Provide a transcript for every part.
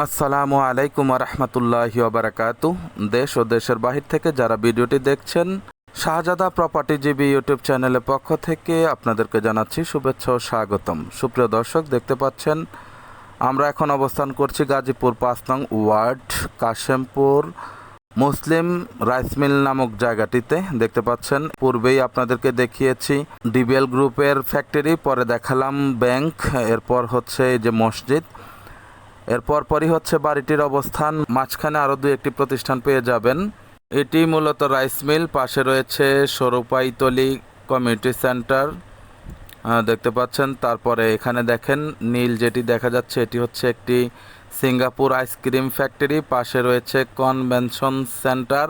আসসালামু আলাইকুম রহমতুল্লাহি বারাকাতু। দেশ ও দেশের বাহির থেকে যারা ভিডিওটি দেখছেন, শাহজাদা প্রপার্টি জিবি ইউটিউব চ্যানেলের পক্ষ থেকে আপনাদেরকে জানাচ্ছি শুভেচ্ছা ও স্বাগতম। সুপ্রিয় দর্শক, দেখতে পাচ্ছেন, আমরা এখন অবস্থান করছি গাজীপুর পাঁচ নং ward, Kashempur, Muslim rice mill নামক জায়গাটিতে। দেখতে পাচ্ছেন, পূর্বেই আপনাদেরকে দেখিয়েছি, ডিবিএল গ্রুপের ফ্যাক্টরি, পরে দেখালাম ব্যাংক, এরপর হচ্ছে এই যে মসজিদ। এরপর পরই হচ্ছে বাড়িটির অবস্থান। মাঝখানে আরও দু একটি প্রতিষ্ঠান পেয়ে যাবেন। এটি মূলত রাইস মিল, পাশে রয়েছে সরুপাইতলি কমিউনিটি সেন্টার। দেখতে পাচ্ছেন, তারপরে এখানে দেখেন নীল যেটি দেখা যাচ্ছে, এটি হচ্ছে একটি সিঙ্গাপুর আইসক্রিম ফ্যাক্টরি, পাশে রয়েছে কনভেনশন সেন্টার।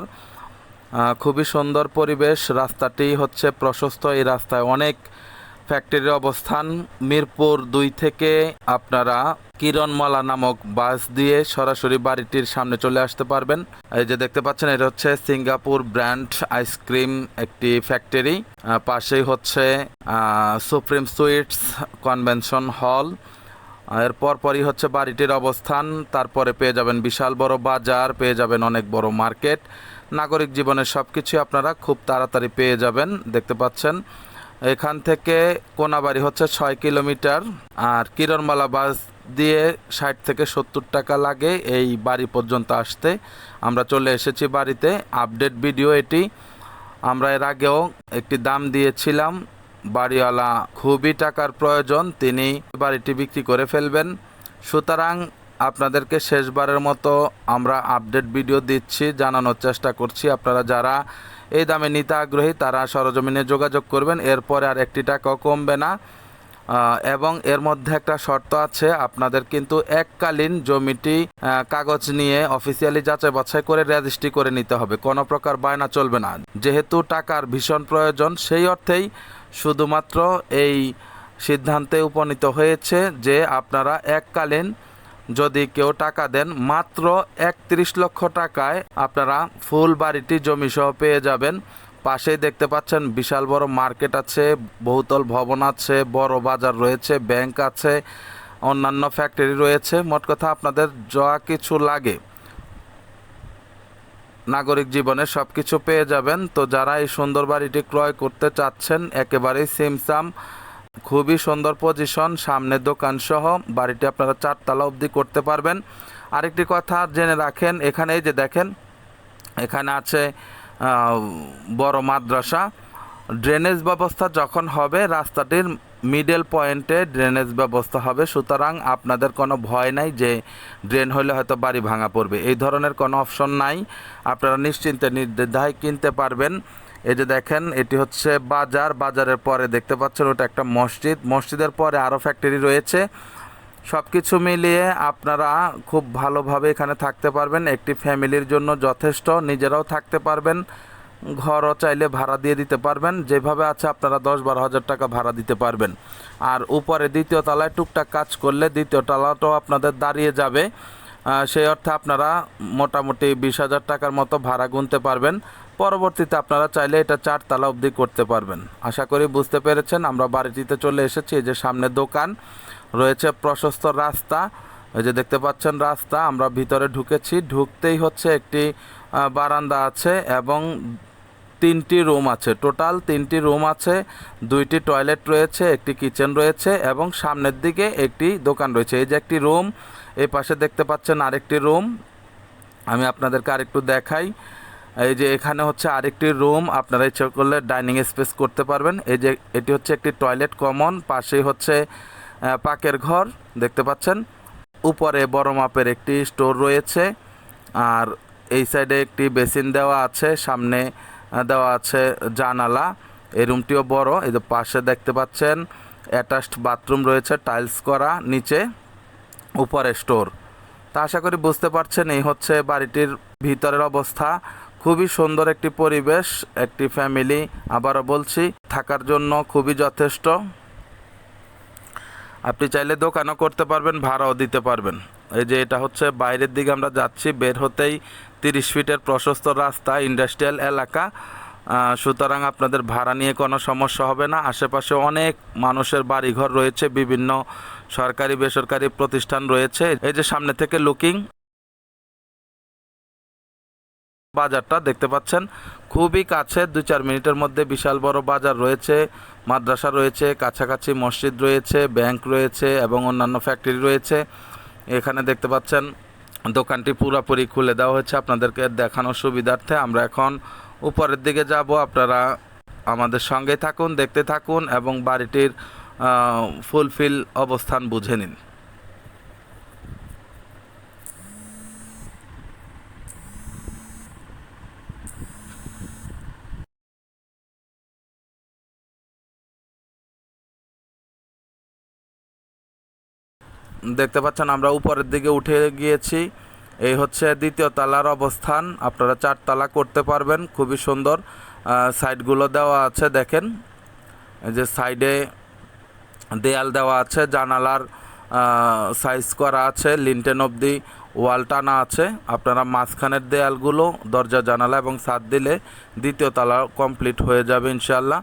খুবই সুন্দর পরিবেশ, রাস্তাটি হচ্ছে প্রশস্ত, এই রাস্তায় অনেক ফ্যাক্টরির অবস্থান মিরপুর দুই থেকে আপনারা কিরণমালা নামক বাস দিয়ে সরাসরি বাড়িটির সামনে চলে আসতে পারবেন। এই যে দেখতে পাচ্ছেন, এটা হচ্ছে সিঙ্গাপুর ব্র্যান্ড আইসক্রিম একটি ফ্যাক্টরি। পাশেই হচ্ছে সুপ্রিম সুইটস কনভেনশন হল। এর পরপরই হচ্ছে বাড়িটির অবস্থান। তারপরে পেয়ে যাবেন বিশাল বড় বাজার, পেয়ে যাবেন অনেক বড় মার্কেট। নাগরিক জীবনের সব কিছুই আপনারা খুব তাড়াতাড়ি পেয়ে যাবেন। দেখতে পাচ্ছেন এখান থেকে কোনাবাড়ি হচ্ছে ছয় কিলোমিটার আর কিরণমালা বাস দিয়ে ষাট থেকে সত্তর টাকা লাগে এই বাড়ি পর্যন্ত আসতে। আমরা চলে এসেছি বাড়িতে, আপডেট ভিডিও এটি। আমরা এর আগেও একটি দাম দিয়েছিলাম, বাড়িওয়ালা খুবই টাকার প্রয়োজন, তিনি বাড়িটি বিক্রি করে ফেলবেন। সুতরাং আপনাদেরকে শেষবারের মতো আমরা আপডেট ভিডিও দিচ্ছি, জানানোর চেষ্টা করছি। আপনারা যারা এই দামে নিতে আগ্রহী, তারা সরজমিনে যোগাযোগ করবেন। এরপরে আর একটি টাকাও কমবে না। এবং এর মধ্যে একটা শর্ত আছে, আপনাদের কিন্তু এককালীন জমিটি কাগজ নিয়ে অফিসিয়ালি যাচাই বাছাই করে রেজিস্ট্রি করে নিতে হবে। কোনো প্রকার বায়না চলবে না। যেহেতু টাকার ভীষণ প্রয়োজন, সেই অর্থেই শুধুমাত্র এই সিদ্ধান্তে উপনীত হয়েছে যে আপনারা এককালীন যদি কেউ টাকা দেন, মাত্র একত্রিশ লক্ষ টাকায় আপনারা ফুল বাড়িটি জমি সহ পেয়ে যাবেন। পাশেই দেখতে পাচ্ছেন বিশাল বড় মার্কেট আছে, বহুতল ভবন আছে, বড় বাজার রয়েছে, ব্যাংক আছে, অন্যান্য ফ্যাক্টরি রয়েছে। মোট কথা আপনাদের যা কিছু লাগে নাগরিক জীবনে সব কিছু পেয়ে যাবেন। তো যারা এই সুন্দর বাড়িটি ক্রয় করতে চাচ্ছেন, একেবারেই সিমসাম খুবই সুন্দর পজিশন সামনে দোকান সহ বাড়িটি আপনারা চারতলা অবধি করতে পারবেন। আরেকটি কথা জেনে রাখেন, এখানে যে দেখেন, এখানে আছে বড় মাদ্রাসা। ড্রেনেজ ব্যবস্থা যখন হবে, রাস্তাটির মিডল পয়েন্টে ড্রেনেজ ব্যবস্থা হবে। সুতরাং আপনাদের কোনো ভয় নাই যে ড্রেন হলে হয়তো বাড়ি ভাঙা পড়বে। এই ধরনের কোনো অপশন নাই। আপনারা নিশ্চিন্তে নির্দ্বিধায় কিনতে পারবেন। এই যে দেখেন, এটি হচ্ছে বাজার। বাজারের পরে দেখতে পাচ্ছেন, ওটা একটা মসজিদ। মসজিদের পরে আরও ফ্যাক্টরি রয়েছে। সব কিছু মিলিয়ে আপনারা খুব ভালোভাবে এখানে থাকতে পারবেন। একটি ফ্যামিলির জন্য যথেষ্ট, নিজেরাও থাকতে পারবেন। ঘরও চাইলে ভাড়া দিয়ে দিতে পারবেন। যেভাবে আছে আপনারা দশ বারো হাজার টাকা ভাড়া দিতে পারবেন। আর উপরে দ্বিতীয় তলায় টুকটাক কাজ করলে দ্বিতীয় তলাটাও আপনাদের দাঁড়িয়ে যাবে। সেই অর্থে আপনারা মোটামুটি বিশ হাজার টাকার মতো ভাড়া গুনতে পারবেন। পরবর্তীতে আপনারা চাইলে এটা চারতলা অবধি করতে পারবেন। আশা করি বুঝতে পেরেছেন, আমরা বাড়িটিতে চলে এসেছি, এই যে সামনে দোকান, রয়েছে প্রশস্ত রাস্তা, এই যে দেখতে পাচ্ছেন রাস্তা, আমরা ভিতরে ঢুকেছি, ঢুকতেই হচ্ছে একটি বারান্দা আছে এবং তিনটি রুম আছে। টোটাল তিনটি রুম আছে, দুইটি টয়লেট রয়েছে, একটি কিচেন রয়েছে এবং সামনের দিকে একটি দোকান রয়েছে। এই যে একটি রুম এই পাশে দেখতে পাচ্ছেন আরেকটি রুম, আমি আপনাদেরকে আরেকটু দেখাই। এই যে এখানে হচ্ছে আরেকটি রুম, আপনারা ইচ্ছা করলে ডাইনিং স্পেস করতে পারবেন। এই যে এটি হচ্ছে একটি টয়লেট কমন, পাশেই হচ্ছে পাকের ঘর, দেখতে পাচ্ছেন। উপরে বড় মাপের একটি স্টোর রয়েছে, আর এই সাইডে একটি বেসিন দেওয়া আছে, সামনে দেওয়া আছে জানালা। এই রুমটিও বড়, এই যে পাশে দেখতে পাচ্ছেন, অ্যাটাচড বাথরুম রয়েছে, টাইলস করা, নিচে উপরে স্টোর। তা আশা করি বুঝতে পারছেন, এই হচ্ছে বাড়িটির ভিতরের অবস্থা। খুবই সুন্দর একটি পরিবেশ, একটি ফ্যামিলি আবারও বলছি, থাকার জন্য খুবই যথেষ্ট। আপনি চাইলে দোকানও করতে পারবেন, ভাড়াও দিতে পারবেন। এই যে এটা হচ্ছে বাইরের দিকে আমরা যাচ্ছি, বের হতেই তিরিশ ফিটের প্রশস্ত রাস্তা ইন্ডাস্ট্রিয়াল এলাকা। সুতরাং আপনাদের ভাড়া নিয়ে কোনো সমস্যা হবে না। আশেপাশে অনেক মানুষের বাড়িঘর রয়েছে, বিভিন্ন সরকারি, বেসরকারি প্রতিষ্ঠান রয়েছে। এই যে সামনে থেকে লুকিং বাজারটা দেখতে পাচ্ছেন। খুবই কাছে দুই চার মিনিটের মধ্যে বিশাল বড় বাজার রয়েছে, মাদ্রাসা রয়েছে, কাছাকাছি মসজিদ রয়েছে, ব্যাংক রয়েছে এবং অন্যান্য ফ্যাক্টরি রয়েছে। এখানে দেখতে পাচ্ছেন, দোকানটি পুরোপুরি খুলে দেওয়া হয়েছে আপনাদেরকে দেখানোর সুবিধার্থে। আমরা এখন উপরের দিকে যাব, আপনারা আমাদের সঙ্গে থাকুন, দেখতে থাকুন এবং বাড়িটির ফুলফিল অবস্থান বুঝে নিন। দেখতে পাচ্ছেন, আমরা উপরের দিকে উঠে গিয়েছি। এই হচ্ছে দ্বিতীয় তালার অবস্থান। আপনারা চারতলা করতে পারবেন, খুবই সুন্দর। সাইডগুলো দেওয়া আছে, দেখেন। যে সাইডে দেয়াল দেওয়া আছে, জানালার সাইজ করা আছে লিনটেন অবধি ওয়াল টানা আছে। আপনারা মাঝখানের দেয়ালগুলো, দরজা, জানালা এবং ছাদ দিলে দ্বিতীয় তালা কমপ্লিট হয়ে যাবে ইনশাল্লাহ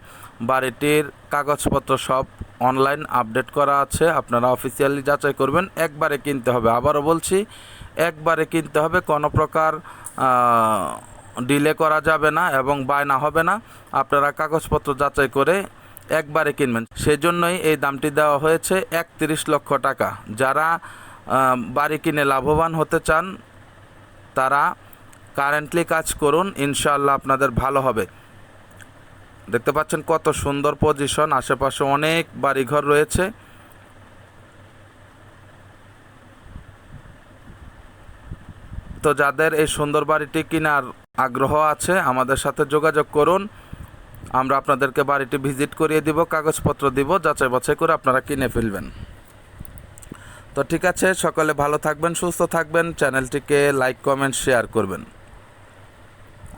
বাড়িটির কাগজপত্র সব অনলাইন আপডেট করা আছে, আপনারা অফিসিয়ালি যাচাই করবেন, একবারে কিনতে হবে। আবারও বলছি, একবারে কিনতে হবে, কোনো প্রকার ডিলে করা যাবে না এবং বায়না হবে না। আপনারা কাগজপত্র যাচাই করে একবারে কিনবেন। সেজন্যই এই দামটি দেওয়া হয়েছে একত্রিশ লক্ষ টাকা। যারা বাড়ি কিনে লাভবান হতে চান, তারা কারেন্টলি কাজ করুন, ইনশাআল্লাহ আপনাদের ভালো হবে। দেখতে পাচ্ছেন কত সুন্দর পজিশন আশেপাশে অনেক বাড়িঘর রয়েছে। তো যাদের এই সুন্দর বাড়িটি কেনার আগ্রহ আছে, আমাদের সাথে যোগাযোগ করুন। আমরা আপনাদেরকে বাড়িটি ভিজিট করিয়ে দিব, কাগজপত্র দিব, যাচাই বাছাই করে আপনারা কিনে ফেলবেন। তো ঠিক আছে, সকলে ভালো থাকবেন, সুস্থ থাকবেন, চ্যানেলটিকে লাইক কমেন্ট শেয়ার করবেন।